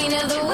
queen of the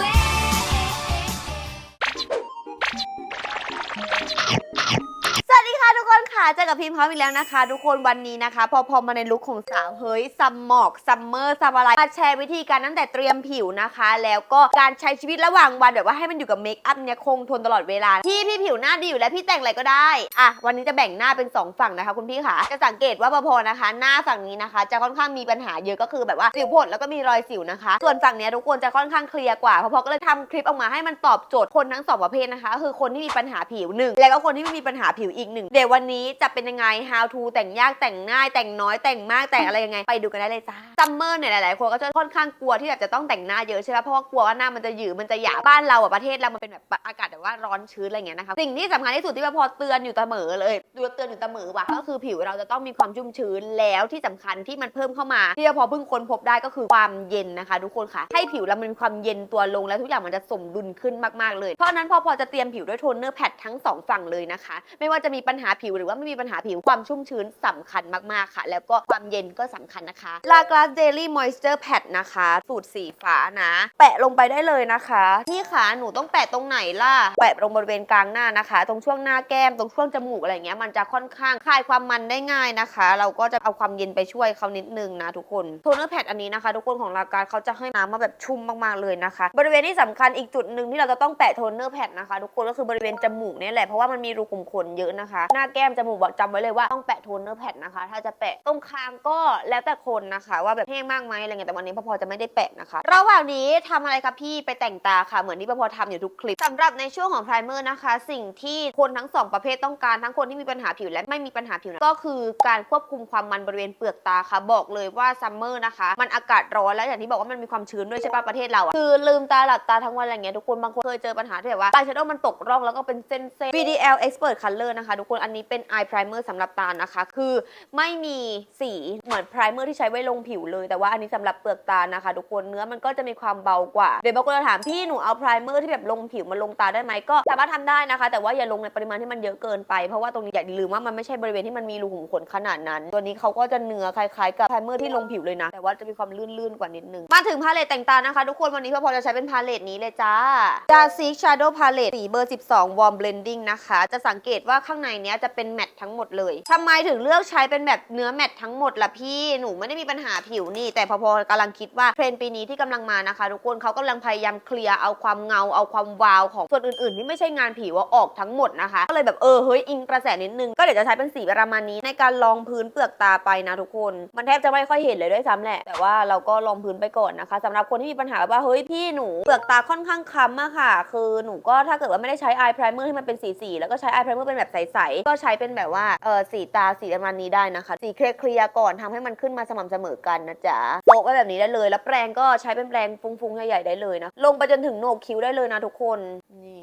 อกับพิมพ์พร้อมอีกแล้วนะคะ ทุกคนวันนี้นะคะ พอพอมาในลุคของสาวเฮ้ยซัมหมอกซัมเมอร์ซัมอะไรมาแชร์วิธีการตั้งแต่เตรียมผิวนะคะ แล้วก็การใช้ชีวิตระหว่างวันแบบว่าให้มันอยู่กับเมคอัพเนี่ยคงทนตลอดเวลาพี่พี่ผิวหน้าดีอยู่แล้วพี่แต่งอะไรก็ได้อะวันนี้จะแบ่งหน้าเป็นสองฝั่งนะคะ คุณพี่ค่ะจะสังเกตว่าพอพอนะคะ หน้าฝั่งนี้นะคะ จะค่อนข้างมีปัญหาเยอะก็คือแบบว่าสิวผดแล้วก็มีรอยสิวนะคะ ส่วนฝั่งนี้ทุกคนจะค่อนข้างเคลียร์กว่าพอพอก็เลยทำคลิปออกมาให้มันตอบโจทย์คนทั้งสองประเภทนะคะ คือคนที่มีปัญหาผิวหนึ่งแล้วก็คนที่ไม่มีปัญหาผิวอีกหนึ่งเดี๋ยววันนี้จะเป็นยังไง how to แต่งยากแต่งง่ายแต่งน้อยแต่งมากแต่งอะไรยังไงไปดูกันได้เลยจ้าซัมเมอร์เนี่ยหลายๆคนก็จะค่อนข้างกลัวที่แบบจะต้องแต่งหน้าเยอะใช่ไหมเพราะว่ากลัวว่าหน้ามันจะหยืดมันจะหยาบบ้านเราอะประเทศเรามันเป็นแบบอากาศแบบว่าร้อนชื้นอะไรเงี้ยนะคะสิ่งที่สำคัญที่สุดที่พอเตือนอยู่เสมอเลยดูเตือนอยู่เสมอว่าก็คือผิวเราจะต้องมีความชุ่มชื้นแล้วที่สำคัญที่มันเพิ่มเข้ามา ที่พอเพิ่งค้นพบได้ก็คือความเย็นนะคะทุกคนค่ะให้ผิวเรามันมีความเย็นตัวลงแล้วทุกอย่างมันจะสมดุลขึ้นมากๆเลยเพราะนั้นพอพอจะเตรียมผิวด้วยโทนเนอร์แพดทั้งสองฝั่งเลยนะคะ ไม่ว่าจะมีปัญหาผิวหรือว่าไม่มีปัญหาผิวความชุ่มชื้นสำคัญมาก ๆ ค่ะ แล้วก็ความเย็นก็สำคัญนะคะ La Glace Daily Moisture Pad นะคะ สูตรสีฟ้านะ แปะลงไปได้เลยนะคะพี่ขาหนูต้องแปะตรงไหนล่ะ แปะตรงบริเวณกลางหน้านะคะ ตรงช่วงหน้าแก้ม ตรงช่วงจมูกอะไรเงี้ย มันจะค่อนข้างคลายความมันได้ง่ายนะคะ เราก็จะเอาความเย็นไปช่วยเขานิดนึงนะทุกคนโทนเนอร์แพดอันนี้นะคะ ทุกคนของลากาเขาจะให้น้ำมาแบบชุ่มมากๆเลยนะคะ บริเวณที่สำคัญอีกจุดหนึ่งที่เราจะต้องแปะโทนเนอร์แพดนะคะ ทุกคนก็คือบริเวณจมูกนี่แหละเพราะว่ามันมีรูขุมขนเยอะนะคะ หน้าแก้มจมูกบอกจำไว้เลยว่าต้องแปะโทนเนอร์แพดนะคะ ถ้าจะแปะตรงคางก็แล้วแต่คนนะคะ ว่าแบบแห้งมากไหมอะไรเงี้ยแต่วันนี้พ่อพอจะไม่ได้แปะนะคะ ระหว่างนี้ทำอะไรคะพี่ไปแต่งตาค่ะเหมือนที่พ่อพอทำอยู่ทุกคลิปสำหรับในช่วงของไพรเมอร์นะคะ สิ่งที่คนทั้งสองประเภทต้องการทั้งคนที่มีปัญหาผิวและไม่มีปัญหาผิวนะก็คือการควบคุมความมันบริเวณเปลือกตาค่ะ บอกเลยว่าซัมเมอร์นะคะ มันอากาศร้อนแล้วอย่างที่บอกว่ามันมีความชื้นด้วยใช่ปะประเทศเราอะคือลืมตาหลับตาทั้งวันอะไรเงี้ยทุกคนบางคนเคยเจอปัญหาที่แบบว่าอายแชโดว์มันตกร่องแล้วก็เป็นเส้นๆ BDL Expert Color นะคะทุกคนอันนี้เป็น eye primer เมอร์สำหรับตานะคะ คือไม่มีสีเหมือน primer ที่ใช้ไว้ลงผิวเลย แต่ว่าอันนี้สำหรับเปลือกตานะคะ ทุกคนเนื้อมันก็จะมีความเบากว่า เดี๋ยวบางคนจะถามพี่หนูเอา primer ที่แบบลงผิวมาลงตาได้ไหมก็สามารถทำได้นะคะ แต่ว่าอย่าลงในปริมาณที่มันเยอะเกินไป เพราะว่าตรงนี้อย่าลืมว่ามันไม่ใช่บริเวณที่มันมีรูขุมขนขนาดนั้น ตัวนี้เขาก็จะเนื้อคล้ายๆกับ primer ที่ลงผิวเลยนะ แต่ว่าจะมีความลื่นๆกว่านิดนึง มาถึงพาเลตแต่งตานะคะ ทุกคนวันนี้พ่อพอจะใช้เป็นพาเลตนี้เลยจ้า d a r c Shadow Palette สีเบอร์ 12 Warm Blending นะคะ จะสังเกตว่าข้างในเนี้ยจะเป็นแมตทั้งหมดเลยทำไมถึงเลือกใช้เป็นแบบเนื้อแมตต์ทั้งหมดล่ะพี่หนูไม่ได้มีปัญหาผิวนี่ แต่พอพอกำลังคิดว่าเทรนปีนี้ที่กำลังมานะคะ ทุกคนเขากำลังพยายามเคลียร์เอาความเงาเอาความวาวของส่วนอื่นๆ ที่ไม่ใช่งานผิวออกทั้งหมดนะคะก็เลยแบบเออเฮ้ยอิงกระแสนิดนึงก็เดี๋ยวจะใช้เป็นสีประมาณนี้ในการลองพื้นเปลือกตาไปนะทุกคน มันแทบจะไม่ค่อยเห็นเลยด้วยซ้ำแหละ แต่ว่าเราก็ลองพื้นไปก่อนนะคะสำหรับคนที่มีปัญหาว่าเฮ้ยพี่หนูเปลือกตาค่อนข้างค้ำอะค่ะ คือหนูก็ถ้าเกิดว่าไม่ได้ใช้ eye primer ที่มันเป็นสีสีๆแล้วก็ใช้ eye primer เป็นแบบใสๆก็ใช้เป็นแบบว่าเออสีตาสีประมาณนี้ได้นะคะ สีเคลียร์ก่อนทำให้มันขึ้นมาสม่ำเสมอกันนะจ๊ะโปะไว้แบบนี้ได้เลย แล้วแปรงก็ใช้เป็นแปรงฟุ้งๆใหญ่ๆได้เลยนะลงไปจนถึงโหนกคิ้วได้เลยนะทุกคนนี่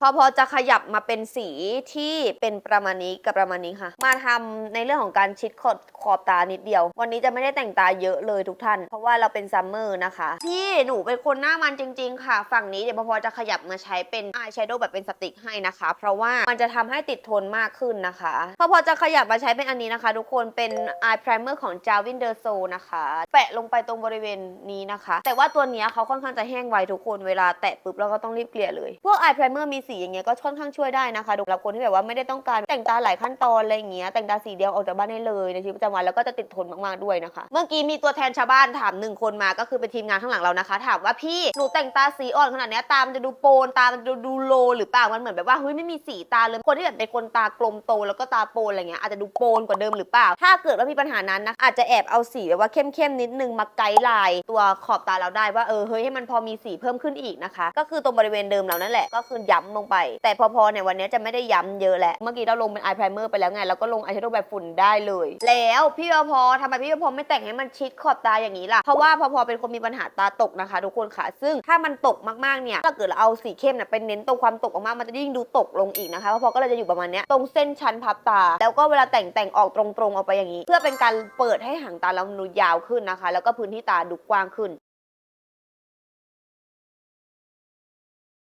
พอพอจะขยับมาเป็นสีที่เป็นประมาณนี้กับประมาณนี้ค่ะ มาทำในเรื่องของการชิดขอบขอบตานิดเดียว วันนี้จะไม่ได้แต่งตาเยอะเลยทุกท่าน เพราะว่าเราเป็นซัมเมอร์นะคะ พี่หนูเป็นคนหน้ามันจริง ๆ ค่ะ ฝั่งนี้เดี๋ยวพอพอจะขยับมาใช้เป็นอายแชโดว์แบบเป็นสติกให้นะคะ เพราะว่ามันจะทำให้ติดทนมากขึ้นนะคะ พอพอจะขยับมาใช้เป็นอันนี้นะคะ ทุกคนเป็น eye primer ของ j a v i n d e r s o นะคะแปะลงไปตรงบริเวณนี้นะคะ แต่ว่าตัวนี้เขาค่อนข้างจะแห้งไวทุกคนเวลาแตะปุ๊บเราก็ต้องรีบเกลี่ยเลย พวก eye primer มีสีอย่างเงี้ยก็ค่อนข้างช่วยได้นะคะสำหรับคนที่แบบว่าไม่ได้ต้องการแต่งตาหลายขั้นตอนอะไรอย่างเงี้ยแต่งตาสีเดียวออกจากบ้านได้เลยในชีวิตประจำวันแล้วก็จะติดทนมากๆด้วยนะคะ เมื่อกี้มีตัวแทนชาวบ้านถามหนึ่งคนมาก็คือเป็นทีมงานข้างหลังเรานะคะ ถามว่าพี่หนูแต่งตาสีอ่อนขนาดนี้ตามันจะดูโปนตามันจะดูโลหรือเปล่ามันเหมือนแบบว่าเฮ้ยไม่มีสีตาเลยคนที่แบบเป็นคนตากลมโตแล้วก็ตาโปนอะไรเงี้ยอาจจะดูโปนกว่าเดิมหรือเปล่า ถ้าเกิดว่ามีปัญหานั้นนะอาจจะแอบเอาสีแบบว่าเข้มๆนิดนึงมาไกด์ไลน์ตัวขอบตาเราได้ว่าเออเฮ้ยให้มันพอมีสีเพิ่มขึ้นอีกนะคะ ก็คือตรงบริเวณเดิมเรานั่นแหละก็คือย้ำลงไป แต่พอๆเนี่ยวันนี้จะไม่ได้ย้ำเยอะแหละเมื่อกี้เราลงเป็น eye primer ไปแล้วไงแล้วก็ลง eye shadow แบบฝุ่นได้เลย แล้วพี่พอทำไมพี่พอไม่แต่งให้มันชิดขอบตาอย่างนี้ล่ะเพราะว่าพอๆเป็นคนมีปัญหาตาตกนะคะทุกคนค่ะซึ่งถ้ามันตกมากๆเนี่ยถ้าเกิดเราเอาสีเข้มเนี่ยเป็นเน้นตรงความตกมากๆมันจะยิ่งดูตกลงอีกนะคะเพราะพอก็เลยจะอยู่ประมาณเนี้ยตรงเส้นชั้นพับตา แล้วก็เวลาแต่งแต่งออกตรงๆออกไปอย่างนี้ เพื่อเป็นการเปิดให้หางตาเราดูยาวขึ้นนะคะ แล้วก็พื้นที่ตาดูกว้างขึ้น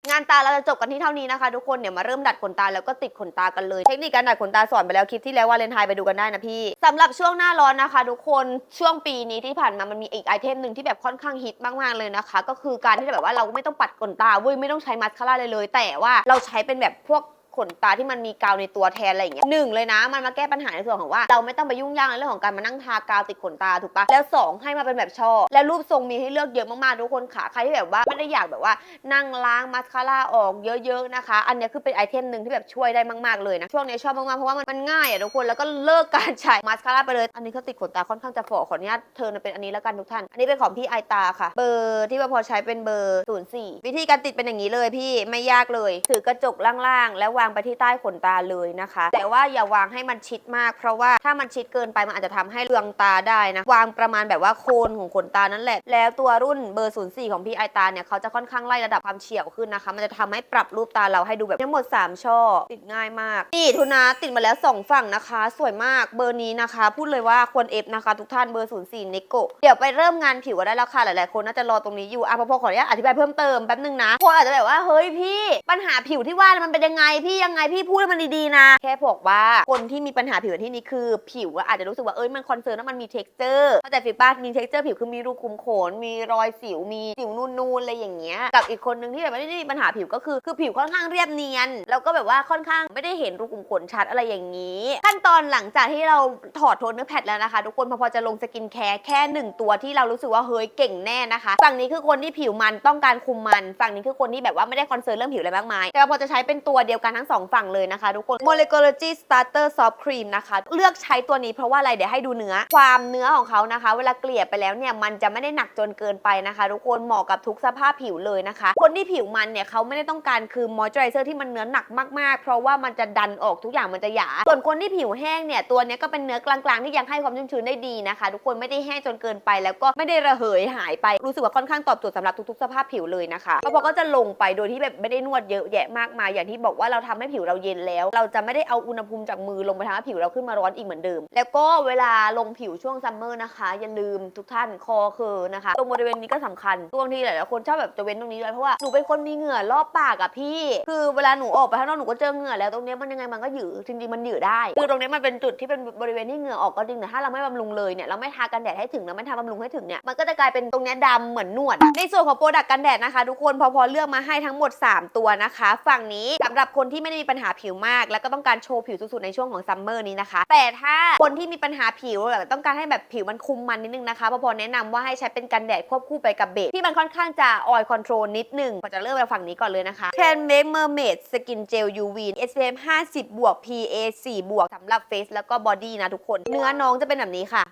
งานตาเราจะจบกันที่เท่านี้นะคะทุกคนเดี๋ยวมาเริ่มดัดขนตาแล้วก็ติดขนตากันเลย เทคนิคการดัดขนตาสอนไปแล้วคลิปที่แล้ววาเลนไทน์ไปดูกันได้นะพี่สำหรับช่วงหน้าร้อนนะคะ ทุกคนช่วงปีนี้ที่ผ่านมามันมีอีกไอเทมหนึ่งที่แบบค่อนข้างฮิตมากๆเลยนะคะ ก็คือการที่แบบว่าเราไม่ต้องปัดขนตาเว้ยไม่ต้องใช้มัสคาร่าเลยเลย แต่ว่าเราใช้เป็นแบบพวก ขนตาที่มันมีกาวในตัวแทนอะไรอย่างเงี้ยหนึ่งเลยนะ มันมาแก้ปัญหาในส่วนของว่า เราไม่ต้องไปยุ่งยากในเรื่องของการมานั่งทากาวติดขนตาถูกปะแล้วสองให้มาเป็นแบบช่อแล้วรูปทรงมีให้เลือกเยอะมากๆทุกคนค่ะใครที่แบบว่าไม่ได้อยากแบบว่า นั่งล้างมาสคาร่าออกเยอะๆนะคะ อันนี้คือเป็นไอเทมหนึ่งที่แบบช่วยได้มากๆเลยนะช่วงนี้ชอบมากๆเพราะว่ามันมันง่ายอะทุกคนแล้วก็เลิกการใช้มาสคาร่าไปเลย อันนี้เขาติดขนตาค่อนข้างจะฝ่อขออนุญาตเธอเป็นอันนี้แล้วกันทุกท่านอันนี้เป็นของพี่ไอตาค่ะ เบอร์ที่ว่าพอใช้เป็นเบอร์04วิธีการติดเป็นอย่างนี้เลยพี่ไม่ยากเลยถือกระจกล่างๆแล้ววางไปที่ใต้ขนตาเลยนะคะ แต่ว่าอย่าวางให้มันชิดมาก เพราะว่าถ้ามันชิดเกินไปมันอาจจะทำให้เรืองตาได้นะวางประมาณแบบว่าโคนของขนตานั่นแหละ แล้วตัวรุ่นเบอร์ 04 ของพี่ไอตาเนี่ยเขาจะค่อนข้างไล่ระดับความเฉียวขึ้นนะคะ มันจะทำให้ปรับรูปตาเราให้ดูแบบทั้งหมด 3 ช่อ ติดง่ายมากนี่ทุนาติดมาแล้ว 2 ฝั่งนะคะ สวยมากเบอร์นี้นะคะ พูดเลยว่าควรเอฟนะคะ ทุกท่านเบอร์ 04เนโกเดี๋ยวไปเริ่มงานผิวกันได้แล้วค่ะหลายๆคนน่าจะรอตรงนี้อยู่อะพอพอขออนุญาตอธิบายเพิ่มเติมแป๊บนึงนะคนอาจจะแบบว่าเฮ้ยพี่ ปัญหาผิวที่ว่ามันเป็นยังไงพี่ยังไงพี่พูดให้มันดีๆนะ แค่บอกว่าคนที่มีปัญหาผิวที่นี้คือ ผิวอะอาจจะรู้สึกว่าเอ้ยมันคอนเซิร์นว่ามันมี t e x t อร์เข้าใจฟิป้ามี t e x t อร์ผิวคือมีรูขุมขน มีรอยสิวมีสิวนูนๆอะไรอย่างเงี้ยกับอีกคนนึงที่แบบไม่ได้มีปัญหาผิวก็คือคือผิวค่อนข้างเรียบเนียน แล้วก็แบบว่าค่อนข้างไม่ได้เห็นรูขุมขนชัดอะไรอย่างนี้ ขั้นตอนหลังจากที่เราถอดโทนเนื้อแพดแล้วนะคะ ทุกคนพอพอจะลงสกินแคร์แค่หนึ่งตัวที่เรารู้สึกว่าเฮ้ยเก่งแน่นะคะ ฝั่งนี้คือคนที่ผิวมันต้องการคุมมัน ฝั่งนี้คือคนที่แบบว่าไม่ได้คอนเซิร์นเรื่องผิวอะไรมากมายแต่พอจะใช้เป็นตัวเดียวกันทั้งสองฝั่งเลยนะคะทุกคน Molecology Starter Soft Cream นะคะ เลือกใช้ตัวนี้เพราะว่าอะไรเดี๋ยวให้ดูเนื้อ ความเนื้อของเขานะคะ เวลาเกลี่ยไปแล้วเนี่ยมันจะไม่ได้หนักจนเกินไปนะคะ ทุกคนเหมาะกับทุกสภาพผิวเลยนะคะ คนที่ผิวมันเนี่ยเขาไม่ได้ต้องการคือมอยเจอไรเซอร์ที่มันเนื้อหนักมากๆ เพราะว่ามันจะดันออกทุกอย่างมันจะหยา ส่วนคนที่ผิวแห้งเนี่ยตัวนี้ก็เป็นเนื้อกลางๆที่ยังให้ความชุ่มชื้นได้ดีนะคะ ทุกคนไม่ได้แห้งจนเกินไป แล้วก็ไม่ได้ระเหยหายไปรู้สึกว่าค่อนข้างตอบโจทย์สำหรับทุกๆ สภาพผิวเลยนะคะแล้วพอก็จะลงไปโดยที่แบบไม่ได้นวดเยอะแยะมากมายอย่างที่บอกว่าเราทำให้ผิวเราเย็นแล้ว เราจะไม่ได้เอาอุณหภูมิจากมือลงไปทำให้ผิวเราขึ้นมาร้อนอีกเหมือนเดิม แล้วก็เวลาลงผิวช่วงซัมเมอร์นะคะ อย่าลืมทุกท่านคอคือนะคะตรงบริเวณนี้ก็สำคัญช่วงที่หลายๆคนชอบแบบจะเว้นตรงนี้เลยเพราะว่าหนูเป็นคนมีเหงื่อรอบปากอะพี่ คือเวลาหนูออกไปข้างนอกหนูก็เจอเหงื่อแล้วตรงเนี้ยมันยังไงมันก็หยือจริงๆมันหยือได้คือตรงเนี้ยมันเป็นจุดที่เป็นบริเวณที่เหงื่อออกก็จริงแต่ถ้าเราไม่บำรุงเลยเนี่ยเราไม่ทากันแดดให้ถึงเราไม่ทาบำรุงให้ถึงเนี่ยมันก็จะกลายเป็นตรงนี้ดำเหมือนหนวด ในส่วนของโปรดักต์กันแดดนะคะ ทุกคนพอพอเลือกมาให้ทั้งหมด 3 ตัวนะคะ ฝั่งนี้สำหรับคนที่ไม่ได้มีปัญหาผิวมาก แล้วก็ต้องการโชว์ผิวสุดๆในช่วงของซัมเมอร์นี้นะคะ แต่ถ้าคนที่มีปัญหาผิวแบบต้องการให้แบบผิวมันคุมมันนิดนึงนะคะพอพอแนะนำว่าให้ใช้เป็นกันแดดควบคู่ไปกับเบสที่มันค่อนข้างจะออยล์คอนโทรลนิดนึงก็จะเริ่มจากฝั่งนี้ก่อนเลยนะคะ Can Make Mermaid Skin Gel UV SPF 50 บวก PA 4 บวกสำหรับเฟซแล้วก็บอดี้นะทุกคน เนื้อน้องจะเป็นแบบนี้ค่ะ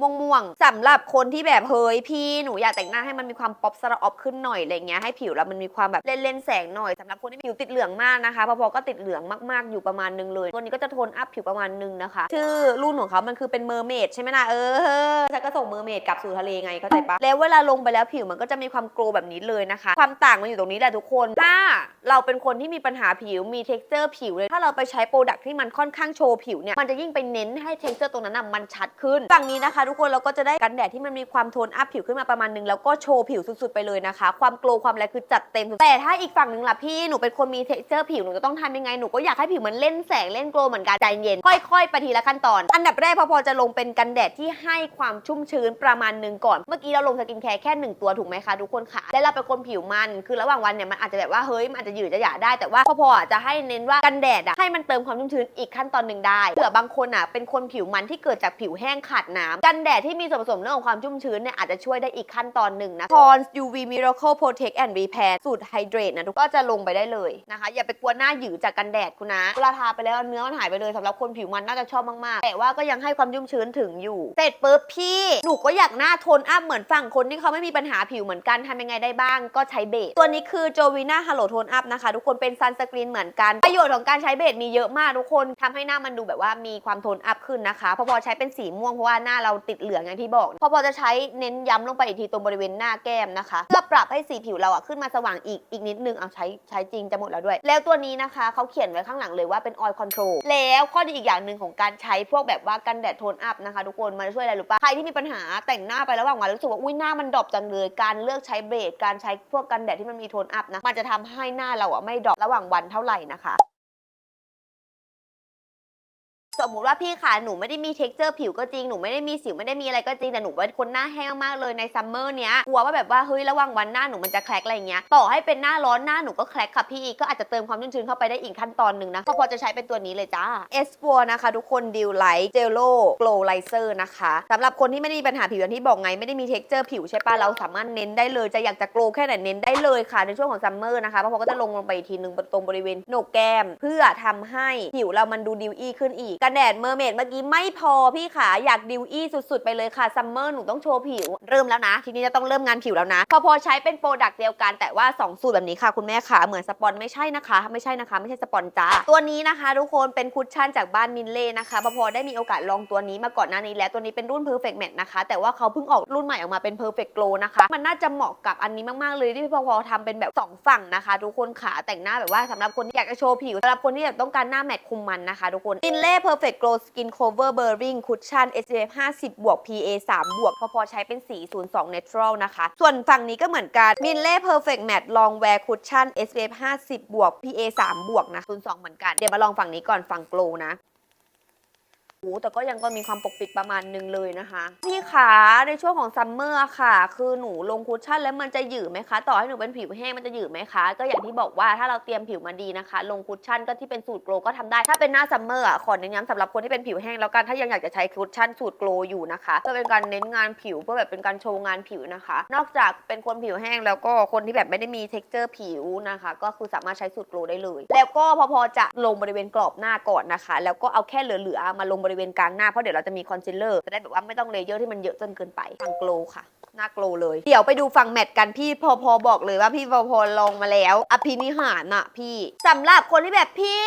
ม่วงม่วงๆสำหรับคนที่แบบเฮ้ยพี่หนูอยากแต่งหน้าให้มันมีความป๊อปสระออฟขึ้นหน่อยอะไรเงี้ยให้ผิวเรามันมีความแบบเล่นๆแสงหน่อยสำหรับคนที่ผิวติดเหลืองมากนะคะพอๆก็ติดเหลืองมากๆอยู่ประมาณนึงเลยตัวนี้ก็จะโทนอัพผิวประมาณนึงนะคะชื่อรุ่นของเขามันคือเป็นเมอร์เมดใช่ไหมนะเออฉันก็ส่งเมอร์เมดกลับสู่ทะเลไงเข้าใจปะแล้วเวลาลงไปแล้วผิวมันก็จะมีความโกลแบบนี้เลยนะคะ ความต่างมันอยู่ตรงนี้แหละทุกคน ถ้าเราเป็นคนที่มีปัญหาผิวมีเท็กเจอร์ผิวเลย ถ้าเราไปใช้โปรดักที่มันค่อนข้างโชว์ผิวเนี่ยมันจะยิ่งไปเน้นให้เท็กเจอร์ตรงนั้นน่ะมันชัดขึ้นฝั่งนี้นะคะทุกคนเราก็จะได้กันแดดที่มันมีความโทนอัพผิวขึ้นมาประมาณนึงแล้วก็โชว์ผิวสุดๆไปเลยนะคะ ความโกลว์ความอะไรคือจัดเต็มแต่ถ้าอีกฝั่งหนึ่งล่ะพี่หนูเป็นคนมีเท็กเจอร์ผิวหนูจะต้องทำยังไงหนูก็อยากให้ผิวมันเล่นแสงเล่นโกลว์เหมือนกันใจเย็นค่อยๆไปทีละขั้นตอน อันดับแรกพอพอจะลงเป็นกันแดดที่ให้ความชุ่มชื้นประมาณนึงก่อนเมื่อกี้เราลงสกินแคร์แค่หนึ่งตัวถูกไหมคะทุกคนค่ะและเราเป็นคนผิวมันคือระหว่างวันเนี่ยมันอาจจะแบบว่าเฮ้ยมันอาจจะหยืดจะหยาได้แต่ว่าพอพอจะให้เน้นว่ากันแดดอะให้มันเติมความชุ่มชื้นอีกขั้นตอนหนึ่งได้เผื่อบางคนอะเป็นคนผิวมันที่เกิดจากผิวแห้งขาดน้ำกันแดดที่มีส่วนผสมเรื่องของความชุ่มชื้นเนี่ยอาจจะช่วยได้อีกขั้นตอนหนึ่งนะ Pond's UV Miracle Protect and Repair สูตร Hydrate นะทุกก็จะลงไปได้เลยนะคะ อย่าไปกลัวหน้าหยืดจากกันแดดคุณนะเวลาทาไปแล้วเนื้อมันหายไปเลยสำหรับคนผิวมันน่าจะชอบมากๆ แต่ว่าก็ยังให้ความชุ่มชื้นถึงอยู่ เสร็จปุ๊บพี่หนูก็อยากหน้าโทนอัพเหมือนฝั่งคนที่เขาไม่มีปัญหาผิวเหมือนกันทำยังไงได้บ้าง ก็ใช้เบสตัวนี้คือ Jovina Hello Tone Up นะคะ ทุกคนเป็นซันสกรีนเหมือนกันประโยชน์ของการใช้เบสมีเยอะมากทุกคนทำให้หน้ามันดูแบบว่ามีความโทนอัพขึ้นนะคะพอพอใช้เป็นสีม่วงเพราะว่าหน้าเราติดเหลืองอย่างที่บอกพอพอจะใช้เน้นย้ำลงไปอีกทีตรงบริเวณหน้าแก้มนะคะเพื่อปรับให้สีผิวเราอะขึ้นมาสว่างอีกอีกนิดนึงเอาใช้ใช้จริงจะหมดแล้วด้วย แล้วตัวนี้นะคะเขาเขียนไว้ข้างหลังเลยว่าเป็น oil control แล้วข้อดีอีกอย่างหนึ่งของการใช้พวกแบบว่ากันแดดโทนอัพนะคะ ทุกคนมันช่วยอะไรรู้ปะใครที่มีปัญหาแต่งหน้าไประหว่างวันรู้สึกว่าอุ้ยหน้ามันดรอปจังเลยการเลือกใช้เบสการใช้พวกกันแดดที่มันมีโทนอัพนะมันจะทำให้หน้าเราอะไม่ดรอประหว่างวันเท่าไหร่นะคะ สมมติว่าพี่ขาหนูไม่ได้มีเท็กเจอร์ผิวก็จริงหนูไม่ได้มีสิวไม่ได้มีอะไรก็จริงแต่หนูเป็นคนหน้าแห้งมากเลยในซัมเมอร์เนี้ยกลัวว่าแบบว่าเฮ้ยระหว่างวันหน้าหนูมันจะแคลกอะไรอย่างเงี้ยต่อให้เป็นหน้าร้อนหน้าหนูก็แคลกค่ะพี่ก็อาจจะเติมความชุ่มชื้นเข้าไปได้อีกขั้นตอนหนึ่งนะก็พอจะใช้เป็นตัวนี้เลยจ้า S 4นะคะทุกคนดิวไลท์เจลโล่โกลไลเซอร์นะคะสำหรับคนที่ไม่ได้มีปัญหาผิวอย่างที่บอกไงไม่ได้มีเท็กเจอร์ผิวใช่ปะเราสามารถเน้นได้เลยจะอยากจะโกลแค่ไหนเน้นได้เลยค่ะในช่วงของซัมเมอร์นะคะเพราะพอก็จะลงลงไปอีกทีหนึ่งตรงบริเวณโหนกแก้ม เพื่อทำให้ผิวเรามันดูดิวอี้ขึ้นอีกกันแดดเมอร์เมดเมื่อกี้ไม่พอพี่ขาอยากดิวอี้สุดๆ ไปเลยค่ะซัมเมอร์หนูต้องโชว์ผิว เริ่มแล้วนะ ทีนี้จะต้องเริ่มงานผิวแล้วนะพอพอใช้เป็นโปรดักต์เดียวกันแต่ว่า 2 สูตรแบบนี้ค่ะคุณแม่ขาเหมือนสปอนไม่ใช่นะคะ ไม่ใช่นะคะ ไม่ใช่สปอนจ้าตัวนี้นะคะ ทุกคนเป็นคุชชั่นจากบ้านมินเล่นะคะพอพอได้มีโอกาสลองตัวนี้มาก่อนหน้านี้แล้วตัวนี้เป็นรุ่น Perfect Matte นะคะแต่ว่าเขาเพิ่งออกรุ่นใหม่ออกมาเป็น Perfect Glow นะคะมันน่าจะเหมาะกับอันนี้มากๆเลยที่พอพอทำเป็นแบบสองฝั่งนะคะทุกคนขาแต่งหน้าแบบว่าสำหรับคนที่อยากจะโชว์ผิวสำหรับคนที่แบบต้องการหน้าแมตต์คุมมันนะคะทุกคนมินเล่ Perfect Perfect Glow Skin Cover Burring Cushion SPF 50 บวก PA 3 บวกพอๆใช้เป็นสี 02 Natural นะคะ ส่วนฝั่งนี้ก็เหมือนกัน Minle Perfect Matte Long Wear Cushion SPF 50 บวก PA 3 บวกนะ 02 เหมือนกัน เดี๋ยวมาลองฝั่งนี้ก่อนฝั่ง Glow นะ โอ้แต่ก็ยังก็มีความปกปิดประมาณนึงเลยนะคะพี่ขาในช่วงของซัมเมอร์ค่ะ คือหนูลงคุชชั่นแล้วมันจะหยืดไหมคะ ต่อให้หนูเป็นผิวแห้งมันจะหยืดไหมคะ ก็อย่างที่บอกว่าถ้าเราเตรียมผิวมาดีนะคะ ลงคุชชั่นก็ที่เป็นสูตรโกลก็ทำได้ ถ้าเป็นหน้าซัมเมอร์อะขอเน้นย้ำสำหรับคนที่เป็นผิวแห้งแล้วกันถ้ายังอยากจะใช้คุชชั่นสูตรโกลอยู่นะคะเพื่อเป็นการเน้นงานผิวเพื่อแบบเป็นการโชว์งานผิวนะคะ นอกจากเป็นคนผิวแห้งแล้วก็คนที่แบบไม่ได้มี t e x t อร์ผิวนะคะ ก็คือสามารถใช้สูตรโกลได้เลย แล้วก็พอพอจะลงบริเวณกรอบหน้าก่อนนะคะ แล้วก็เอาแค่เหลือๆมาลงบริเวณกลางหน้า เพราะเดี๋ยวเราจะมีคอนซีลเลอร์จะได้แบบว่าไม่ต้องเลเยอร์ที่มันเยอะจนเกินไปฝั่งโกลค่ะหน้าโกลเลย เดี๋ยวไปดูฝั่งแมทกันพี่พอพอบอกเลยว่าพี่พอพอลองมาแล้ว อภินิหารอะพี่สำหรับคนที่แบบพี่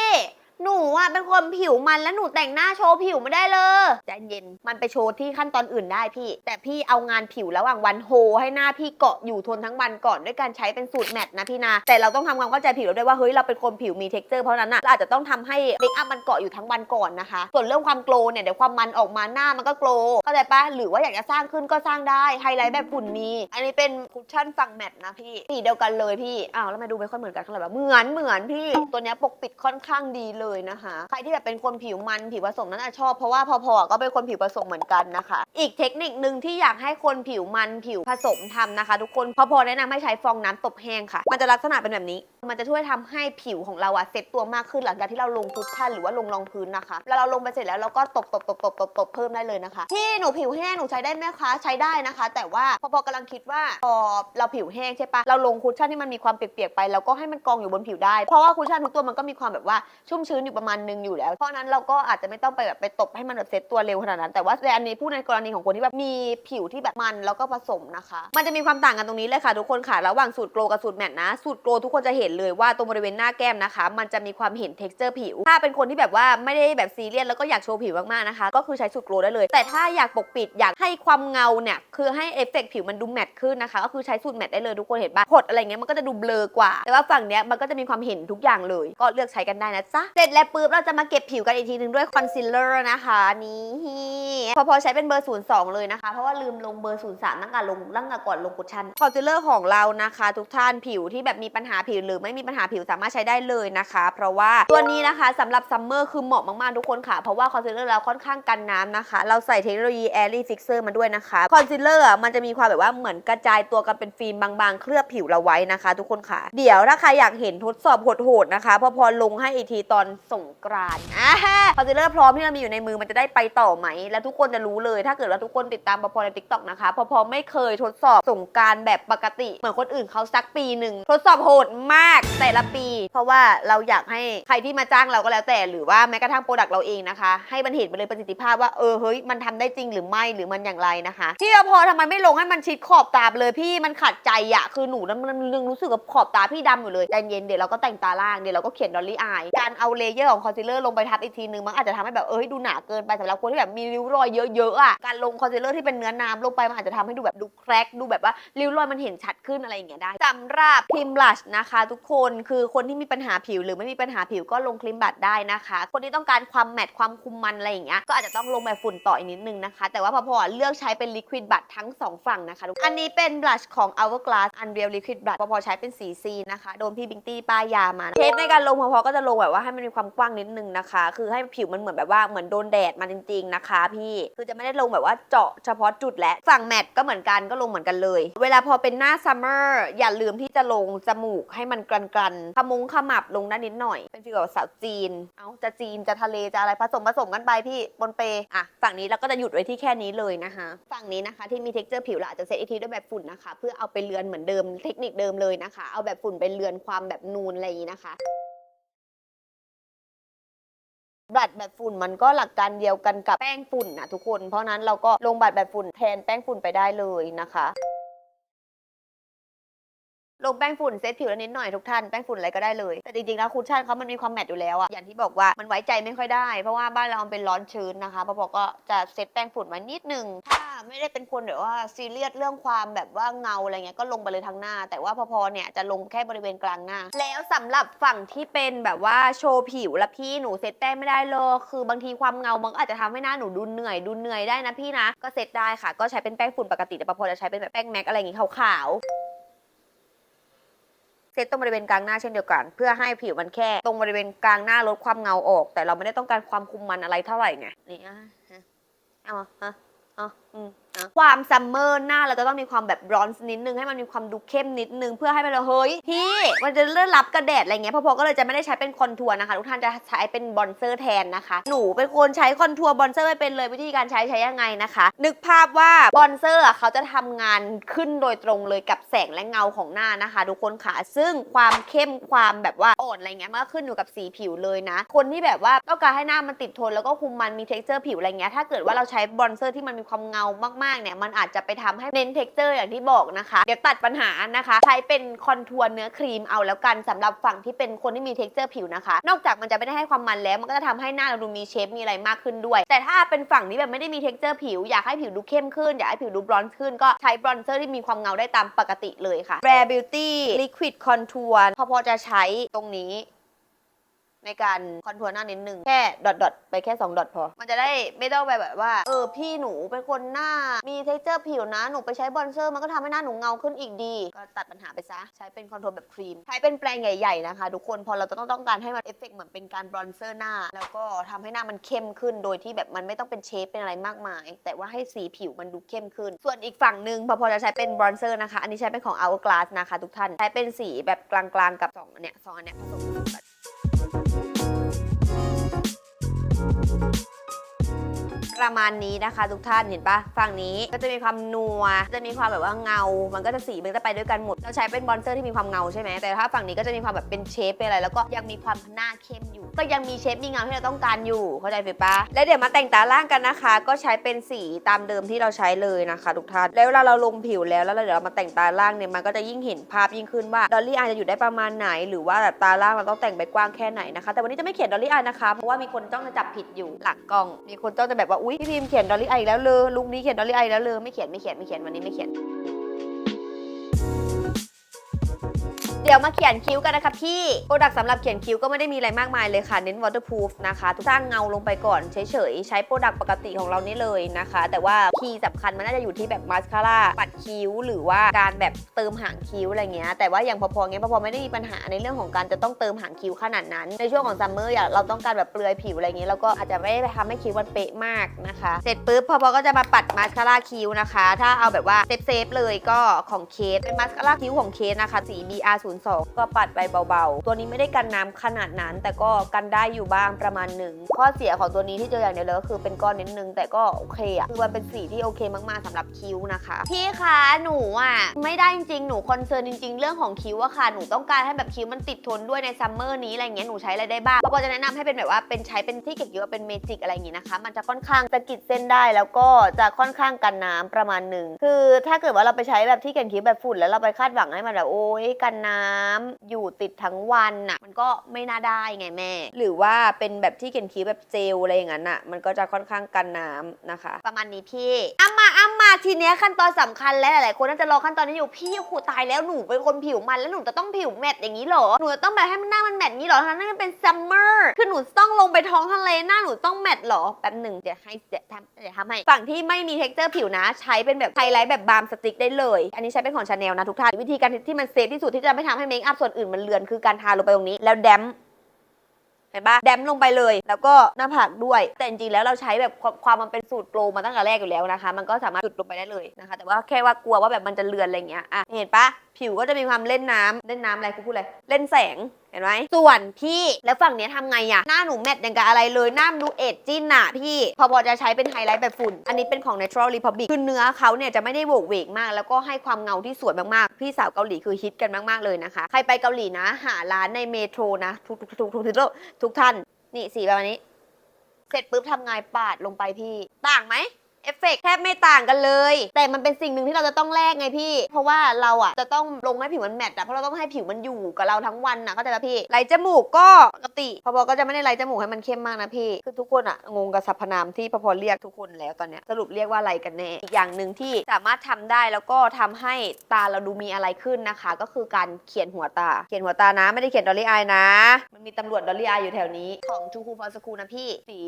หนูอะเป็นคนผิวมันแล้วหนูแต่งหน้าโชว์ผิวไม่ได้เลยใจเย็นมันไปโชว์ที่ขั้นตอนอื่นได้พี่ แต่พี่เอางานผิวระหว่างวันโฮให้หน้าพี่เกาะอยู่ทนทั้งวันก่อนด้วยการใช้เป็นสูตรแมทนะพี่นาแต่เราต้องทำความเข้าใจผิวเราด้วยว่าเฮ้ยเราเป็นคนผิวมีเท็กเจอร์เพราะนั้นอะเราอาจจะต้องทำให้เมคอัพมันเกาะอยู่ทั้งวันก่อนนะคะ ส่วนเรื่องความโกลเนี่ยเดี๋ยวความมันออกมาหน้ามันก็โกลเข้าใจปะหรือว่าอยากจะสร้างขึ้นก็สร้างได้ไฮไลท์แบบฝุ่นมี อันนี้เป็นคุชชั่นฝั่งแมทนะพี่สีเดียวกันเลยพี่อ้าวแล้วมาดูไม่ค่อยเหมือนกันเท่าไหร่วะเหมือนเหมือนพี่ตัวเนี้ยปกปิดค่อนข้างดีเลยนะคะ ใครที่แบบเป็นคนผิวมันผิวผสมนั้นชอบเพราะว่าพอๆก็เป็นคนผิวผสมเหมือนกันนะคะ อีกเทคนิคหนึ่งที่อยากให้คนผิวมันผิวผสมทำนะคะ ทุกคนพอๆแนะนำให้ใช้ฟองน้ำตบแห้งค่ะ มันจะลักษณะเป็นแบบนี้ มันจะช่วยทำให้ผิวของเราอะเซ็ตตัวมากขึ้นหลังจากที่เราลงคุชชั่นหรือว่าลงรองพื้นนะคะแล้วเราลงไปเสร็จแล้วเราก็ตบตบตบตบตบตบเพิ่มได้เลยนะคะ ที่หนูผิวแห้งหนูใช้ได้ไหมคะใช้ได้นะคะ แต่ว่าพอพอกำลังคิดว่าพอเราผิวแห้งใช่ปะเราลงคุชชั่นที่มันมีความเปียกๆไปแล้วก็ให้มันกองอยู่บนผิวได้เพราะว่าคุชชั่นทุกตัวมันก็มีความแบบว่าชุ่มชื้นอยู่ประมาณนึงอยู่แล้ว เพราะนั้นเราก็อาจจะไม่ต้องไปแบบไปตบให้มันแบบเซ็ตตัวเร็วขนาดนั้น แต่ว่าในอันนี้พูดในกรณีของคนที่แบบมีผิวที่แบบมันแล้วก็ผสมนะคะ มันจะมีความต่างกันตรงนี้เลยค่ะทุกคนค่ะ ระหว่างสูตรโกลกับสูตรแมทนะ สูตรโกลทุกคนจะเห็นเลยว่าตรงบริเวณหน้าแก้มนะคะ มันจะมีความเห็น t e x t อร์ผิว ถ้าเป็นคนที่แบบว่าไม่ได้แบบซีเรียสแล้วก็อยากโชว์ผิวมากๆนะคะ ก็คือใช้สูตรโกลได้เลย แต่ถ้าอยากปกปิดอยากให้ความเงาเนี่ยคือให้เอฟเฟกต์ผิวมันดูแมทขึ้นนะคะก็คือใช้สูตรแมทได้เลยทุกคนเห็นปะขดอะไรเงี้ยมันก็จะดูเบลอกว่า แต่ว่าฝั่งเนี้ยมันก็จะมีความเห็นทุกอย่างเลย ก็เลือกใช้กันได้นะจ๊ะเสร็จแล้วปุ๊บเราจะมาเก็บผิวกันอีกทีหนึ่งด้วยคอนซีลเลอร์นะคะนี่พอพอใช้เป็นเบอร์ 02 เลยนะคะ เพราะว่าลืมลงเบอร์ 03ตั้งแต่ลงตั้งแต่ก่อนลงกุชชั่นคอนซีลเลอร์ของเรานะคะ ทุกท่านผิวที่แบบมีปัญหาผิวหรือไม่มีปัญหาผิวสามารถใช้ได้เลยนะคะ เพราะว่าตัวนี้นะคะสำหรับซัมเมอร์คือเหมาะมากๆทุกคนค่ะ เพราะว่าคอนซีลเลอร์เราค่อนข้างกันน้ำนะคะ เราใส่เทคโนโลยี Airy Fixer มาด้วยนะคะคอนซีลเลอร์มันจะมีความแบบว่าเหมือนกระจายตัวกันเป็นฟิล์มบางๆ เคลือบผิวเราไว้นะคะ ทุกคนค่ะ เดี๋ยวถ้าใครอยากเห็นทดสอบโหดๆนะคะพอพอลงให้อีกทีตอนสงกรานต์อ่าคอนซีลเลอร์พร้อมที่เรามีอยู่ในมือมันจะได้ไปต่อไหม และทุกคนจะรู้เลย ถ้าเกิดว่าทุกคนติดตามปอพอใน t ิ k t o k นะคะพอพอไม่เคยทดสอบสงกรารแบบปกติ เหมือนคนอื่นเขาสักปีหนึ่งทดสอบโหดมากแต่ละปี เพราะว่าเราอยากให้ใครที่มาจ้างเราก็แล้วแต่หรือว่าแม้กระทั่งโปรดักต์เราเองนะคะ ให้มันเห็นไปเลยประสิทธิภาพว่าเออเฮ้ยมันทำได้จริงหรือไม่หรือมันอย่างไรนะคะที่พอทำไมไม่ลงให้มันชิดขอบตาเลยพี่มันขัดใจอะคือหนูนั้นมันรู้สึกกับขอบตาพี่ดำอยู่เลยใจเย็นเดี๋ยวเราก็แต่งตาล่างเดี๋ยวเราก็เขียนดอลลี่อายการเอาเลเลเยอร์ของคอนซีลเลอร์ลงไปทับอีกทีนึงมันอาจจะทำให้แบบเอ้ยดูหนาเกินไปสำหรับคนที่แบบมีริ้วรอยเยอะๆอะการลงคอนซีลเลอร์ที่เป็นเนื้อน้ำลงไปมันอาจจะทำให้ดูแบบดูแครกดูแบบว่าริ้วรอยมันเห็นชัดขึ้นอะไรอย่างเงี้ยได้สำหรับครีมบลัชนะคะ ทุกคนคือคนที่มีปัญหาผิวหรือไม่มีปัญหาผิวก็ลงครีมบลัชได้นะคะ คนที่ต้องการความแมตต์ความคุมมันอะไรอย่างเงี้ยก็อาจจะต้องลงแบบฝุ่นต่ออีกนิดนึงนะคะ แต่ว่าพอพอเลือกใช้เป็นลิควิดบัตทั้งสองฝั่งนะคะทุกอันนี้เป็นบลัชของ Hourglass Unreal Liquid Blush พอพอใช้เป็นสีซีนะคะโดนพี่บิงตี้ป้ายยามาเทปในการลงพอพอก็จะลงแบบว่าให้มันมีความกว้างนิดนึงนะคะ คือให้ผิวมันเหมือนแบบว่าเหมือนโดนแดดมาจริง ๆนะคะ พี่คือจะไม่ได้ลงแบบว่าเจาะเฉพาะจุดและฝั่งแมตต์ก็เหมือนกันก็ลงเหมือนกันเลย เวลาพอเป็นหน้าซัมเมอร์อย่าลืมที่จะลงจมูกให้มันกรันๆขมุงขมับลงได้นิดหน่อย เป็นฟีลแบบสาวจีน เอาจะจีนจะทะเลจะอะไรผสมผสมกันไปพี่บนเปอะฝั่งนี้เราก็จะหยุดไว้ที่แค่นี้เลยนะคะฝั่งนี้นะคะที่มีเท็กเจอร์ผิวเราอาจจะเซตอีกทีด้วยแบบฝุ่นนะคะ เพื่อเอาไปเลือนเหมือนเดิมเทคนิคเดิมเลยนะคะ เอาแบบฝุ่นไปเลือนความแบบนูนอะไรอย่างนี้นะคะ บัตรแบบฝุ่นมันก็หลักการเดียวกันกับแป้งฝุ่นนะทุกคน เพราะนั้นเราก็ลงบัตรแบบฝุ่นแทนแป้งฝุ่นไปได้เลยนะคะ ลงแป้งฝุ่นเซตผิวแล้วนิดหน่อยทุกท่านแป้งฝุ่นอะไรก็ได้เลยแต่จริงๆแล้วคุชชั่นเขามันมีความแมตต์อยู่แล้วอะอย่างที่บอกว่ามันไว้ใจไม่ค่อยได้ เพราะว่าบ้านเรามันเป็นร้อนชื้นนะคะพอพอก็จะเซตแป้งฝุ่นไว้นิดนึงถ้าไม่ได้เป็นคนแบบว่าซีเรียสเรื่องความแบบว่าเงาอะไรเงี้ยก็ลงไปเลยทั้งหน้า แต่ว่าพอพอเนี่ยจะลงแค่บริเวณกลางหน้า แล้วสำหรับฝั่งที่เป็นแบบว่าโชว์ผิวและพี่หนูเซตแป้งไม่ได้เลยคือบางทีความเงามันก็อาจจะทำให้หน้าหนูดูเหนื่อยดูเหนื่อยได้นะพี่นะก็เซตได้ค่ะก็ใช้เป็นแป้งฝุ่นปกติแต่พอพอจะใช้เป็นแบบแป้งแม็กอะไรอย่างงี้ขาวๆ เซตตรงบริเวณกลางหน้าเช่นเดียวกัน เพื่อให้ผิวมันแค่ตรงบริเวณกลางหน้าลดความเงาออก แต่เราไม่ได้ต้องการความคุมมันอะไรเท่าไหร่ไงนี่อะฮะเอาอะอาอืมเอา ความซัมเมอร์หน้าเราจะต้องมีความแบบบรอนซ์นิดนึงให้มันมีความดูเข้มนิดนึง เพื่อให้มันเฮ้ยพี่มันจะเลื่อนรับกระแดดอะไรเงี้ยพอพอก็เลยจะไม่ได้ใช้เป็นคอนทัวร์นะคะ ทุกท่านจะใช้เป็นบอนเซอร์แทนนะคะ หนูเป็นคนใช้คอนทัวร์บอนเซอร์ไม่เป็นเลยวิธีการใช้ใช้ยังไงนะคะ นึกภาพว่าบอนเซอร์เขาจะทำงานขึ้นโดยตรงเลยกับแสงและเงาของหน้านะคะทุกคนค่ะซึ่งความเข้มความแบบว่าอ่อนอะไรเงี้ยมันก็ขึ้นอยู่กับสีผิวเลยนะ คนที่แบบว่าต้องการให้หน้ามันติดทนแล้วก็คุมมันมี t e x t อร์ผิวอะไรเงี้ยถ้าเกิดว่าเราใช้บอนเซอร์ที่มันมีความเงามากๆเนี่ยมันอาจจะไปทำให้เน้น t e x t อร์อย่างที่บอกนะคะ เดี๋ยวตัดปัญหานะคะ ใช้เป็นคอนทัวร์เนื้อครีมเอาแล้วกันสำหรับฝั่งที่เป็นคนที่มี t e x t อร์ผิวนะคะ นอกจากมันจะไม่ได้ให้ความมันแล้วมันก็จะทำให้หน้าเราดูมีเชฟมีอะไรมากขึ้นด้วย แต่ถ้าเป็นฝั่งที่แบบไม่ได้มี t e x t อร์ผิวอยากให้ผิวดูเข้มขึ้นอยากให้ผิวดูบรอนซ์ขึ้นก็ใช้บรอนเซอร์ที่มีความเงาได้ตามปกติเลยค่ะ Rare Beauty Liquid Contour พอพอจะใช้ตรงนี้ ในการคอนทัวร์หน้านิดนึงแค่ดอทดอทไปแค่2ดอทพอ มันจะได้ไม่ต้องไปแบบว่า เออพี่หนูเป็นคนหน้ามีเทคเจอร์ผิวนะหนูไปใช้บอนเซอร์มันก็ทำให้หน้าหนูเงาขึ้นอีกดี ก็ตัดปัญหาไปซะ ใช้เป็นคอนทัวร์แบบครีม ใช้เป็นแปรงใหญ่ๆนะคะทุกคนพอเราจะต้องต้องการให้มันเอฟเฟกต์เหมือนเป็นการบอนเซอร์หน้า แล้วก็ทำให้หน้ามันเข้มขึ้นโดยที่แบบมันไม่ต้องเป็นเชฟเป็นอะไรมากมาย แต่ว่าให้สีผิวมันดูเข้มขึ้น ส่วนอีกฝั่งหนึ่งพอพอจะใช้เป็นบอนเซอร์นะคะอันนี้ใช้เป็นของ Hourglass นะคะ ทุกท่านใช้เป็นสีแบบกลางๆกับสองอันเนี้ยสองอันเนี้ยผสมกัน Música ประมาณนี้นะคะทุกท่านเห็นปะฝั่งนี้ก็จะมีความนัว จะมีความแบบว่าเงา มันก็จะสีมันจะไปด้วยกันหมด เราใช้เป็นบอนเซอร์ที่มีความเงาใช่ไหมแต่ถ้าฝั่งนี้ก็จะมีความแบบเป็นเชฟเป็นอะไร แล้วก็ยังมีความหน้าเข้มอยู่ ก็ยังมีเชฟมีเงาที่เราต้องการอยู่เข้าใจไหมปะแล้วเดี๋ยวมาแต่งตาล่างกันนะคะ ก็ใช้เป็นสีตามเดิมที่เราใช้เลยนะคะทุกท่านแล้วเวลาเราลงผิวแล้วแล้วเดี๋ยวเรามาแต่งตาล่างเนี่ยมันก็จะยิ่งเห็นภาพยิ่งขึ้นว่าดอลลี่อายจะอยู่ได้ประมาณไหน หรือว่าแบบตาล่างเราต้องแต่งไปกว้างแค่ไหนนะคะ แต่วันนี้จะไม่เขียนดอลลี่อานะคะเพราะว่ามีคนจ้องจะจับผิดอยู่หลังกล้อง มีคนจ้องจะแบบว่าอุพี่พิมพ์เขียนดอลลี่ออีกแล้วเลยลุกนี้เขียนดอลลี่ออีกแล้วเลยไม่เขียนไม่เขียนไม่เขียนวันนี้ไม่เขียน เดี๋ยวมาเขียนคิ้วกันนะคะพี่โปรดักต์สำหรับเขียนคิ้วก็ไม่ได้มีอะไรมากมายเลยค่ะ เน้น waterproof นะคะสร้างเงาลงไปก่อนเฉยๆ ใช้โปรดักต์ปกติของเรานี่เลยนะคะ แต่ว่าคีย์สำคัญมันน่าจะอยู่ที่แบบมาสคาร่าปัดคิ้วหรือว่าการแบบเติมหางคิ้วอะไรเงี้ย แต่ว่าอย่างพอๆเงี้ยพอๆไม่ได้มีปัญหาในเรื่องของการจะต้องเติมหางคิ้วขนาดนั้น ในช่วงของซัมเมอร์อย่างเราต้องการแบบเปลือยผิวอะไรเงี้ยเราก็อาจจะไม่ได้ทำให้คิ้วมันเป๊ะมากนะคะ เสร็จปุ๊บพอๆก็จะมาปัดมาสคาร่าคิ้วนะคะ ถ้าเอาแบบว่าเซฟๆเลยก็ของเคสเป็นมาสคาร่าคิ้วของเคสนะคะสี02 ก็ปัดไปเบาๆ ตัวนี้ไม่ได้กันน้ำขนาดนั้น แต่ก็กันได้อยู่บ้างประมาณหนึ่งข้อเสียของตัวนี้ที่เจออย่างเดียวเลยก็คือเป็นก้อนนิดนึง แต่ก็โอเคอะคือมันเป็นสีที่โอเคมากๆสำหรับคิ้วนะคะ พี่คะหนูอะไม่ได้จริงๆหนูคอนเซิร์นจริง ๆ เรื่องของคิ้วอะค่ะหนูต้องการให้แบบคิ้วมันติดทนด้วยในซัมเมอร์นี้อะไรเงี้ยหนูใช้อะไรได้บ้างก็จะแนะนำให้เป็นแบบว่าเป็นใช้เป็นที่เก็บคิ้วเป็นเมจิกอะไรอย่างงี้นะคะ มันจะค่อนข้างสะกิดเส้นได้แล้วก็จะค่อนข้างกันน้ำประมาณหนึ่งคือถ้าเกิดว่าเราไปใช้แบบที่เก็บคิ้วแบบฝุ่นแล้วเราไปคาดหวังให้มันแบบโอ๊ยกันน้น้ำอยู่ติดทั้งวันน่ะ มันก็ไม่น่าได้ไงแม่ หรือว่าเป็นแบบที่เขียนคิ้วแบบเจลอะไรอย่างนั้นน่ะ มันก็จะค่อนข้างกันน้ำนะคะ ประมาณนี้พี่อ้ามาอ้ามาทีเนี้ยขั้นตอนสำคัญและหลายๆคนน่าจะรอขั้นตอนนี้อยู่พี่โอ้โหตายแล้วหนูเป็นคนผิวมันแล้วหนูจะต้องผิวแมตต์อย่างนี้เหรอ หนูจะต้องแบบให้มันหน้ามันแมตต์อย่างนี้เหรอทั้งนั้นมันเป็นซัมเมอร์คือหนูต้องลงไปท้องทะเลหน้าหนูต้องแมตต์เหรอแป๊บหนึ่งเดี๋ยวให้เดี๋ยวทำเดี๋ยวทำให้ฝั่งที่ไม่มีเท็กเจอร์ผิวนะใช้เป็นแบบไฮไลท์แบบบาล์มสติ๊กได้เลย อันนี้ใช้เป็นของชาแนลนะทุกท่านวิธีการที่มันเซฟที่สุดที่จะไม่ทำให้เมคอัพส่วนอื่นมันเลือนคือการทาลงไปตรงนี้ แล้วแดมเห็นปะแดมลงไปเลย แล้วก็หน้าผากด้วย แต่จริงๆแล้วเราใช้แบบความความมันเป็นสูตรโปรมาตั้งแต่แรกอยู่แล้วนะคะ มันก็สามารถจุดลงไปได้เลยนะคะ แต่ว่าแค่ว่ากลัวว่าแบบมันจะเลือนอะไรเงี้ยอะเห็นปะ ผิวก็จะมีความเล่นน้ำเล่นน้ำอะไรกูพูดเลยเล่นแสงเห็นไหมส่วนพี่แล้วฝั่งเนี้ยทำไงอะหน้าหนูแมทอย่างกับอะไรเลยหน้าดูเอจจิ้นอะพี่ พอพอจะใช้เป็นไฮไลท์แบบฝุ่น อันนี้เป็นของ Natural Republic คือเนื้อเขาเนี่ยจะไม่ได้โหวกเวกมาก แล้วก็ให้ความเงาที่สวยมากๆ พี่สาวเกาหลีคือฮิตกันมากๆเลยนะคะ ใครไปเกาหลีนะ หาร้านในเมโทรนะ ทุกทุกทุกทุกทุกทุกท่าน นี่สีประมาณนี้ เสร็จปุ๊บทำไงปาดลงไปพี่ ต่างไหม เอฟเฟกต์แทบไม่ต่างกันเลย แต่มันเป็นสิ่งหนึ่งที่เราจะต้องแลกไงพี่ เพราะว่าเราอะจะต้องลงให้ผิวมันแมทอะเพราะเราต้องให้ผิวมันอยู่กับเราทั้งวันนะเข้าใจปะพี่ไหลจมูกก็ปกติพอพอก็จะไม่ได้ไหลจมูกให้มันเข้มมากนะพี่คือทุกคนอะงงกับสรรพนามที่พอพอเรียกทุกคนแล้วตอนเนี้ยสรุปเรียกว่าอะไรกันแน่อีกอย่างหนึ่งที่สามารถทำได้แล้วก็ทำให้ตาเราดูมีอะไรขึ้นนะคะ ก็คือการเขียนหัวตา เขียนหัวตานะไม่ได้เขียนดอลลี่อายนะ มันมีตำรวจดอลลี่อายอยู่แถวนี้ของทูคูฟอสคูนะพี่สี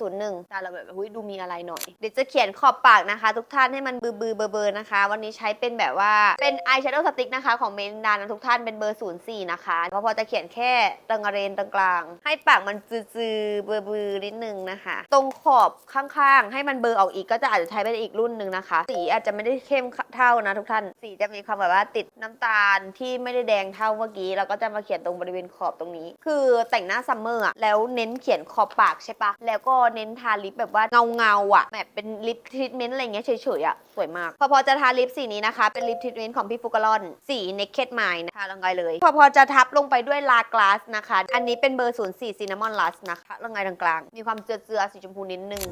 ศูนย์หนึ่งตาเราแบบหุ้ยดูมีอะไรหน่อยเดี๋ยวจะเขียนขอบปากนะคะ ทุกท่านให้มันบือบือเบอร์เบอร์นะคะ วันนี้ใช้เป็นแบบว่าเป็นอายแชโดว์สติ๊กนะคะ ของเมนดานะทุกท่านเป็นเบอร์ 04 นะคะเพราะพอจะเขียนแค่ตรงเรนตรงกลาง ให้ปากมันจือๆเบอร์เบอนิดนึงนะคะ ตรงขอบข้างๆ ให้มันเบอร์ออกอีกก็จะอาจจะใช้เป็นอีกรุ่นหนึ่งนะคะ สีอาจจะไม่ได้เข้มเท่านะทุกท่านสีจะมีความแบบว่าติดน้ำตาลที่ไม่ได้แดงเท่าเมื่อกี้แล้วก็จะมาเขียนตรงบริเวณขอบตรงนี้ คือแต่งหน้าซัมเมอร์อะแล้วเน้นเขียนขอบปากใช่ปะแล้วก็เน้นทาลิปแบบว่าเงาเงาอะแบบเป็นลิปทรีทเมนต์อะไรเงี้ยเฉยๆอะสวยมาก พอพอจะทาลิปสีนี้นะคะ เป็นลิปทรีทเมนต์ของพี่ฟุกลอนสี Naked Mind นะคะลงไปเลย พอพอจะทับลงไปด้วยลากลาสนะคะ อันนี้เป็นเบอร์ 04 Cinnamon Lush นะคะลงไปตรงกลาง มีความเจือๆสีชมพูนิดนึง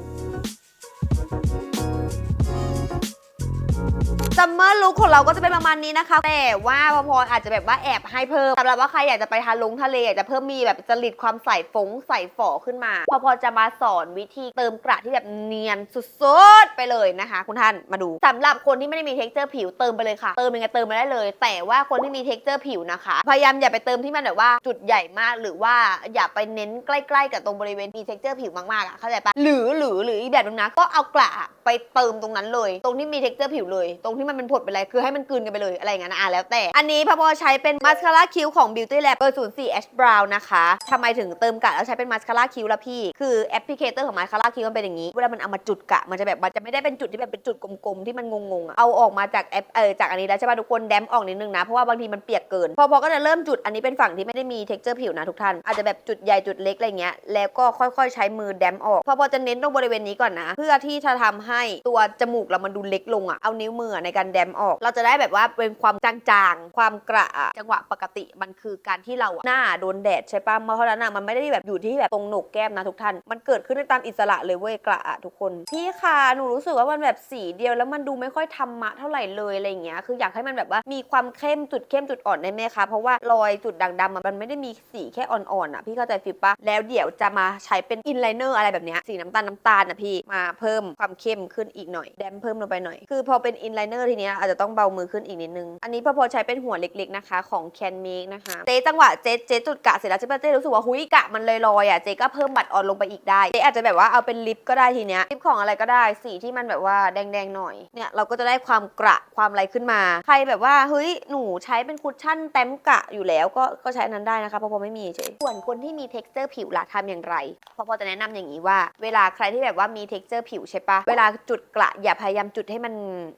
ซัมเมอร์ลุคของเราก็จะเป็นประมาณนี้นะคะ แต่ว่าพอพออาจจะแบบว่าแอบให้เพิ่มสำหรับว่าใครอยากจะไปทาลงทะเลอยากจะเพิ่มมีแบบจริตความใส่ฟงใส่ฝอขึ้นมา พอพอจะมาสอนวิธีเติมกระที่แบบเนียนสุดๆไปเลยนะคะ คุณท่านมาดูสำหรับคนที่ไม่ได้มีเท็กเจอร์ผิวเติมไปเลยค่ะ เติมยังไงเติมมาได้เลย แต่ว่าคนที่มีเท็กเจอร์ผิวนะคะ พยายามอย่าไปเติมที่มันแบบว่าจุดใหญ่มากหรือว่าอย่าไปเน้นใกล้ ๆ กับตรงบริเวณมีเท็กเจอร์ผิวมากๆอะเข้าใจปะหรือหรือหรืออีกแบบนึงนะก็เอากระไปเติมตรงนั้นเลย ตรงที่มีเท็กเจอร์ผิวเลยตรงที่มันเป็นผดเป็นอะไรคือให้มันกลืนกันไปเลยอะไรอย่างเงี้ยนะอะแล้วแต่ อันนี้พอพอใช้เป็นมาสคาร่าคิ้วของ Beauty Lab เบอร์04 Ash Brown นะคะทำไมถึงเติมกะแล้วใช้เป็นมาสคาร่าคิ้วละพี่คือแอปพลิเคเตอร์ของมาสคาร่าคิ้วมันเป็นอย่างนี้เวลามันเอามาจุดกะมันจะแบบมันจะไม่ได้เป็นจุดที่แบบเป็นจุดกลมๆที่มันงงๆอะเอาออกมาจากแอปเออจากอันนี้แล้วใช่ป่ะทุกคนแดมออกนิดนึงนะเพราะว่าบางทีมันเปียกเกิน พอพอก็จะเริ่มจุดอันนี้เป็นฝั่งที่ไม่ได้มี texture ผิวนะทุกท่านอาจจะแบบจุดใหญ่จุดเล็กอะไรเงี้ยแล้วก็ค่อยๆ ใช้มือแดมออกพอพอจะเน้นตรงบริเวณนี้ก่อนนะ เพื่อที่จะทำให้ตัวจมูกเรามันดูเล็กลงอะเอานิ้วมือในการแดมออก เราจะได้แบบว่าเป็นความจางๆ ความกระอะจังหวะปกติมันคือการที่เราอะหน้าโดนแดดใช่ปะเพราะฉะนั้นมันไม่ได้แบบอยู่ที่แบบตรงโหนกแก้มนะทุกท่าน มันเกิดขึ้นได้ตามอิสระเลยเว้ยกระอะทุกคน พี่ค่ะหนูรู้สึกว่ามันแบบสีเดียวแล้วมันดูไม่ค่อยธรรมะเท่าไหร่เลยอะไรอย่างเงี้ย คืออยากให้มันแบบว่ามีความเข้มจุดเข้มจุดอ่อนได้ไหมคะเพราะว่ารอยจุดด่างดำมันไม่ได้มีสีแค่อ่อนๆอะพี่เข้าใจฟิลปะแล้วเดี๋ยวจะมาใช้เป็นอินไลเนอร์อะไรแบบเนี้ยสีน้ำตาลน้ำตาลนะพี่มาเพิ่มความเข้มขึ้นอีกหน่อยแดมเพิ่มลงไปหน่อย คือพอเป็นอินไลเนอร์ทีเนี้ยอาจจะต้องเบามือขึ้นอีกนิดนึง อันนี้พอพอใช้เป็นหัวเล็กๆนะคะของแคนเมกนะคะเจ๊จังหวะเจ๊เจ๊จุดกะเสร็จแล้วใช่ปะเจ๊รู้สึกว่าหุยกะมันลอยๆอะเจ๊ก็เพิ่มบัตรออนลงไปอีกได้เจ๊อาจจะแบบว่าเอาเป็นลิปก็ได้ทีเนี้ยลิปของอะไรก็ได้สีที่มันแบบว่าแดงๆหน่อยเนี่ยเราก็จะได้ความกระความอะไรขึ้นมา ใครแบบว่าเฮ้ยหนูใช้เป็นคุชชั่นแต้มกะอยู่แล้วก็ก็ใช้อนั้นได้นะคะเพราะพอไม่มีเฉยส่วนคนที่มี t e x t อร์ผิวล่ะทำอย่างไรพอพอจะแนะนำอย่างนี้ว่า เวลาใครที่แบบว่ามี t e x t อร์ผิวใช่ปะเวลาจุดกระอย่าพยายามจุดให้มัน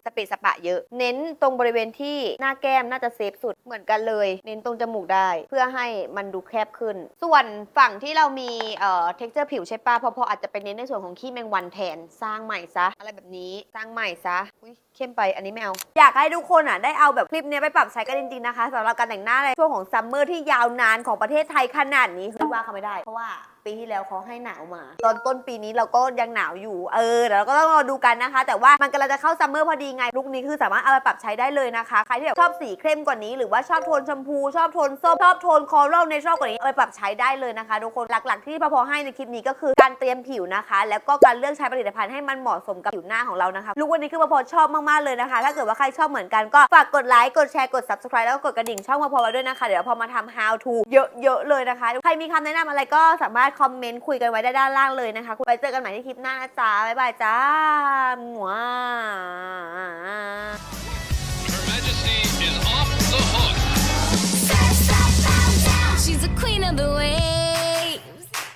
สเปซสปะเยอะ เน้นตรงบริเวณที่หน้าแก้มน่าจะเซฟสุดเหมือนกันเลย เน้นตรงจมูกได้ เพื่อให้มันดูแคบขึ้น ส่วนฝั่งที่เรามีเอ่อ texture ผิวใช่ปะพอพออาจจะไปเน้นในส่วนของขี้แมงวันแทนสร้างใหม่ซะ อะไรแบบนี้สร้างใหม่ซะอุ้ยเข้มไปอันนี้ไม่เอา อยากให้ทุกคนอะได้เอาแบบคลิปเนี้ยไปปรับใช้กันจริงๆนะคะสำหรับการแต่งหน้าในช่วงของซัมเมอร์ที่ยาวนานของประเทศไทยขนาดนี้คือว่าเขาไม่ได้ เพราะว่าปีที่แล้วเขาให้หนาวมา ตอนต้นปีนี้เราก็ยังหนาวอยู่เออเดี๋ยวเราก็ต้องรอดูกันนะคะ แต่ว่ามันกำลังจะเข้าซัมเมอร์พอดีไงลุคนี้คือสามารถเอาไปปรับใช้ได้เลยนะคะใครที่แบบชอบสีเข้มกว่านี้หรือว่าชอบโทนชมพู ชอบโทนส้มชอบโทนคอรัลในชอบกว่านี้เอาไปปรับใช้ได้เลยนะคะทุกคนหลักๆ ที่พอพอให้ในคลิปนี้ก็คือการเตรียมผิวนะคะ แล้วก็การเลือกใช้ผลิตภัณฑ์ให้มันเหมาะสมกับผิวหน้าของเรานะคะลุควันนี้คือพอพอชอบมากๆเลยนะคะ ถ้าเกิดว่าใครชอบเหมือนกันก็ฝากกดไลค์กดแชร์กด subscribe แล้วก็กดกระดิ่งช่องพอพอไว้ด้วยนะคะ เดี๋ยวพอมาทำ how to เยอะๆเลยนะคะ ใครมีคำแนะนำอะไรก็สามารถคอมเมนต์คุยกันไว้ได้ด้านล่างเลยนะคะไว้เจอกันใหม่ที่คลิปหน้านะจ๊ะบ๊ายบายจ้าหมัว Her Majesty is off the hook. She's the queen of the wave.